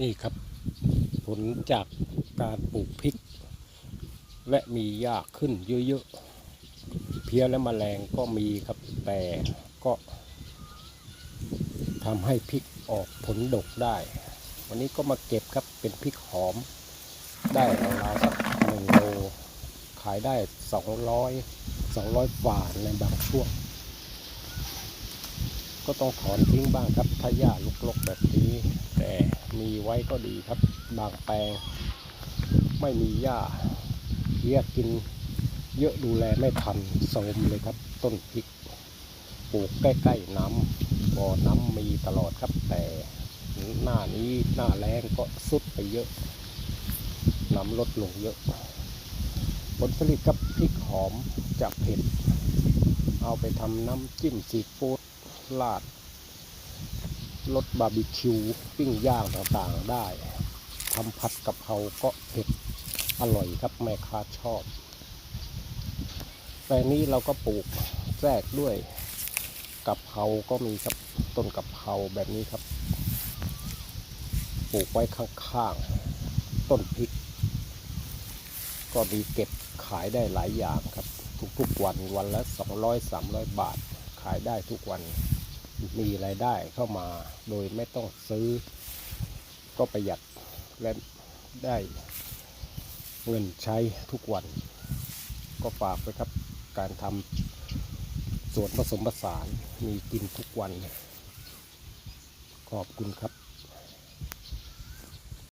นี่ครับ ผลจากการปลูกพริก และมีหญ้าขึ้นเยอะๆ เพี้ยและแมลงก็มีครับแต่ก็ทำให้พริกออกผลดกได้ วันนี้ก็มาเก็บครับเป็นพริกหอม ได้ราวๆสักหนึ่งโลขายได้สองร้อยสองร้อยฝ่าในบางช่วง ก็ต้องถอนทิ้งบ้างครับถ้าหญ้าลกๆแบบนี้แต่ มีไว้ก็ดีครับ บางแปลง ไม่มีหญ้าเรียกกินเยอะดูแลไม่ทันโทรมเลยครับ ต้นพริกปลูกใกล้ๆน้ำบ่อน้ำมีตลอดครับแต่หน้านี้หน้าแรงก็สุดไปเยอะ น้ำลดลงเยอะ ผลผลิตกับพริกหอมจะเผ็ด เอาไปทำน้ำจิ้มซีฟู้ดลาด รสบาร์บีคิวปิ้งย่างต่างๆได้ทำผัดกะเพราก็เผ็ดอร่อยครับแม่ค้าชอบแต่นี้เราก็ปลูกแทรกด้วยกะเพราก็มีครับต้นกะเพราแบบนี้ครับ ปลูกไว้ข้างๆต้นพริก ก็มีเก็บขายได้หลายอย่างครับ ทุกๆวันวันละ 200 300 บาทขายได้ทุกวัน มีรายได้เข้ามาโดยไม่ต้องซื้อ ก็ประหยัดและได้เงินใช้ทุกวัน ก็ฝากไว้ครับการทำสวนผสมผสานมีกินทุกวัน ขอบคุณครับ